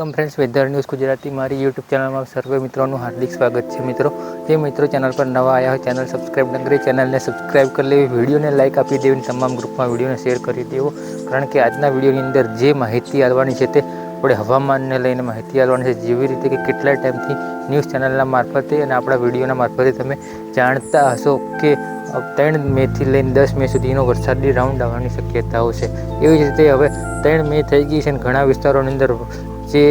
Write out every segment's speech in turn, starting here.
Welcome friends weather news Gujarati મારી YouTube ચેનલમાં સર્વે મિત્રોનું હાર્દિક સ્વાગત છે મિત્રો. જે મિત્રો ચેનલ પર નવા આવ્યા હોય ચેનલ સબસ્ક્રાઈબ ન કરી ચેનલને સબસ્ક્રાઈબ કરી લેવી વિડીયોને લાઇક આપી દેવી તમામ ગ્રુપમાં વિડીયોને શેર કરી દેવો. કારણ કે આજના વિડીયોની અંદર જે માહિતી આવવાની છે તે આપણે હવામાનને લઈને માહિતી આવવાની છે. જેવી રીતે કે કેટલા ટાઈમથી ન્યૂઝ ચેનલના મારફતે અને આપણા વિડીયોના મારફતે તમે જાણતા હશો કે ત્રણ મેથી લઈને દસ મે સુધીનો વરસાદી રાઉન્ડ આવવાની શક્યતાઓ છે. એવી જ રીતે હવે ત્રણ મે થઈ ગઈ છે અને ઘણા વિસ્તારોની અંદર જે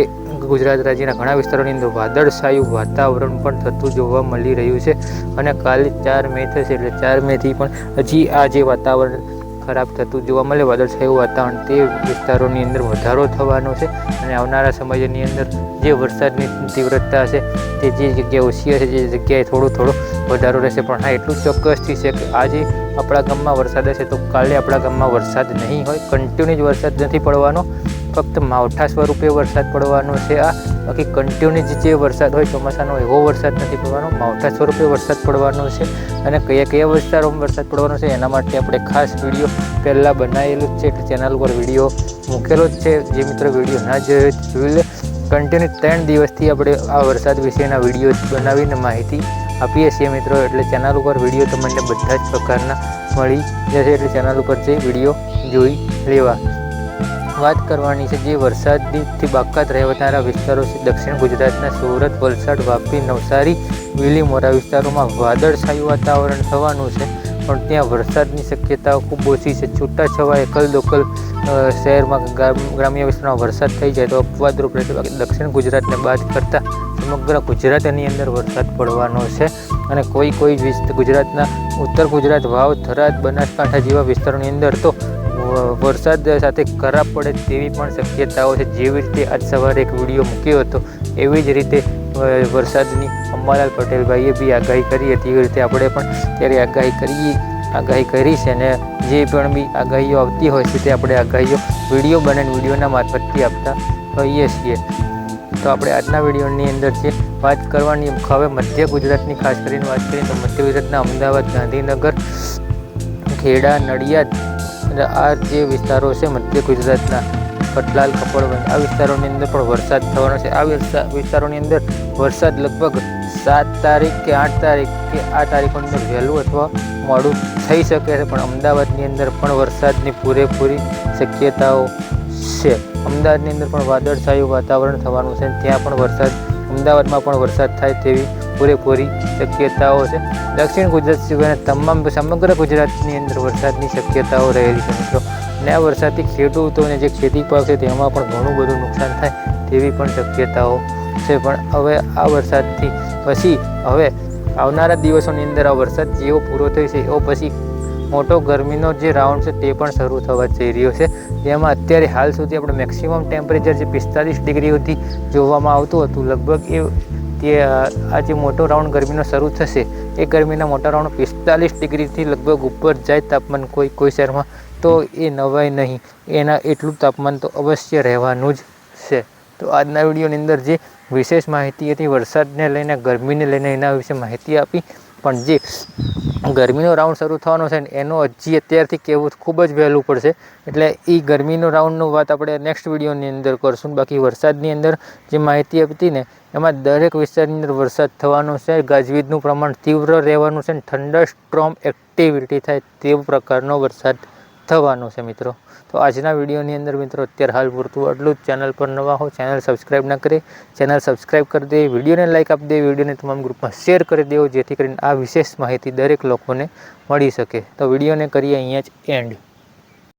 ગુજરાત રાજ્યના ઘણા વિસ્તારોની અંદર વાદળછાયું વાતાવરણ પણ થતું જોવા મળી રહ્યું છે અને કાલે ચાર મે થશે એટલે ચાર મેથી પણ હજી આ જે વાતાવરણ ખરાબ થતું જોવા મળે, વાદળછાયું વાતાવરણ તે વિસ્તારોની અંદર વધારો થવાનો છે અને આવનારા સમયની અંદર જે વરસાદની તીવ્રતા છે તે જે જગ્યાએ ઓછી હશે જે જગ્યાએ થોડો થોડો વધારો રહેશે. પણ હા, એટલું ચોક્કસથી છે કે આજે આપણા ગામમાં વરસાદ હશે તો કાલે આપણા ગામમાં વરસાદ નહીં હોય કન્ટિન્યુ જ વરસાદ નથી પડવાનો. ફક્ત માવઠા સ્વરૂપે વરસાદ પડવાનો છે. આ બાકી કન્ટિન્યુ જે વરસાદ હોય ચોમાસાનો, એવો વરસાદ નથી પડવાનો. માવઠા સ્વરૂપે વરસાદ પડવાનો છે અને કયા કયા વિસ્તારોમાં વરસાદ પડવાનો છે એના માટે આપણે ખાસ વીડિયો પહેલાં બનાવેલું જ છે. એટલે ચેનલ ઉપર વીડિયો મૂકેલો જ છે. જે મિત્રો વીડિયો ના જોયો જોઈ લે. કન્ટિન્યુ ત્રણ દિવસથી આપણે આ વરસાદ વિશેના વીડિયો બનાવીને માહિતી આપીએ છીએ મિત્રો. એટલે ચેનલ ઉપર વીડિયો તમને બધા જ પ્રકારના મળી જશે. એટલે ચેનલ ઉપર જે વીડિયો જોઈ લેવા. વાત કરવાની છે. જે વરસાદથી બાકાત રહેનારા વિસ્તારો છે. દક્ષિણ ગુજરાતના સુરત, વલસાડ, વાપી, નવસારી વિલીમોરા વિસ્તારોમાં વાદળછાયું વાતાવરણ થવાનું છે. પણ ત્યાં વરસાદની શક્યતાઓ ખૂબ ઓછી છે. છૂટાછવાયા એકલ દોકલ શહેરમાં ગ્રામ્ય વિસ્તારમાં વરસાદ થઈ જાય તો અપવાદરૂપ રહેશે. બાકી દક્ષિણ ગુજરાતને બાદ કરતાં સમગ્ર ગુજરાતની અંદર વરસાદ પડવાનો છે. અને કોઈ કોઈ ગુજરાતના ઉત્તર ગુજરાત વાવ, થરાદ, બનાસકાંઠા જેવા વિસ્તારોની અંદર તો વરસાદ સાથે ખરાબ પડે તેવી પણ શક્યતાઓ છે. જેવી રીતે આજ સવારે એક વીડિયો મૂક્યો હતો, એવી જ રીતે વરસાદની અંબાલાલ પટેલભાઈએ બી આગાહી કરી હતી. એવી રીતે આપણે પણ ત્યારે આગાહી કરીએ, આગાહી કરી છે અને જે પણ બી આગાહીઓ આવતી હોય છે તે આપણે આગાહીઓ વીડિયો બનાવીને વિડીયોના મારફતથી આપતા હોઈએ છીએ. તો આપણે આજના વિડીયોની અંદર જે વાત કરવાની, હવે મધ્ય ગુજરાતની ખાસ કરીને વાત કરીએ તો મધ્ય ગુજરાતના અમદાવાદ, ગાંધીનગર, ખેડા, નડિયાદ અને આ જે વિસ્તારો છે, મધ્ય ગુજરાતના કટલાલ કપડવંજ, આ વિસ્તારોની અંદર પણ વરસાદ થવાનો છે. આ વિસ્તારોની અંદર વરસાદ લગભગ સાત તારીખ કે આઠ તારીખ કે આ તારીખોની અંદર વહેલું અથવા મોડું થઈ શકે છે, પણ અમદાવાદની અંદર પણ વરસાદની પૂરેપૂરી શક્યતાઓ છે. અમદાવાદની અંદર પણ વાદળછાયું વાતાવરણ થવાનું છે ત્યાં પણ વરસાદ, અમદાવાદમાં પણ વરસાદ થાય તેવી પૂરેપૂરી શક્યતાઓ છે. દક્ષિણ ગુજરાત સિવાયના તમામ સમગ્ર ગુજરાતની અંદર વરસાદની શક્યતાઓ રહેલી છે મિત્રો. અને આ વરસાદથી ખેડૂતોને જે ખેતી પાક છે તેમાં પણ ઘણું બધું નુકસાન થાય તેવી પણ શક્યતાઓ છે. પણ હવે આ વરસાદથી પછી હવે આવનારા દિવસોની અંદર આ વરસાદ જેવો પૂરો થયો છે, એવો પછી મોટો ગરમીનો જે રાઉન્ડ છે તે પણ શરૂ થવા જઈ રહ્યો છે. જેમાં અત્યારે હાલ સુધી આપણે મેક્સિમમ ટેમ્પરેચર જે પિસ્તાલીસ ડિગ્રી સુધી જોવામાં આવતું હતું, લગભગ એ તે આ જે મોટો રાઉન્ડ ગરમીનો શરૂ થશે, એ ગરમીના મોટા રાઉન્ડ પિસ્તાલીસ ડિગ્રીથી લગભગ ઉપર જાય તાપમાન કોઈ કોઈ શહેરમાં, તો એ નવાય નહીં. એના એટલું તાપમાન તો અવશ્ય રહેવાનું જ છે. તો આજના વિડીયોની અંદર જે વિશેષ માહિતી હતી વરસાદને લઈને, ગરમીને લઈને એના વિશે માહિતી આપી. પણ જે ગરમીનો રાઉન્ડ શરૂ થવાનો છે ને એનો હજી અત્યારથી કહેવું ખૂબ જ વહેલું પડશે. એટલે એ ગરમીનો રાઉન્ડનું વાત આપણે નેક્સ્ટ વિડીયોની અંદર કરશું. બાકી વરસાદની અંદર જે માહિતી આપતી ને, એમાં દરેક વિસ્તારની અંદર વરસાદ થવાનો છે, ગાજવીજનું પ્રમાણ તીવ્ર રહેવાનું છે અને ઠંડર સ્ટ્રોમ એક્ટિવિટી થાય તેવો પ્રકારનો વરસાદ થવાનો છે મિત્રો. તો આજના વિડીયોની અંદર મિત્રો અત્યારે હાલ પૂરતું આટલું જ. ચેનલ પર નવા હો, ચેનલ સબસ્ક્રાઈબ ના કરે, ચેનલ સબસ્ક્રાઈબ કરી દે, વિડીયોને લાઇક આપી દે, વિડીયોને તમામ ગ્રુપમાં શેર કરી દેવો, જેથી કરીને આ વિશેષ માહિતી દરેક લોકોને મળી શકે. તો વિડીયોને કરીએ અહીંયા જ એન્ડ.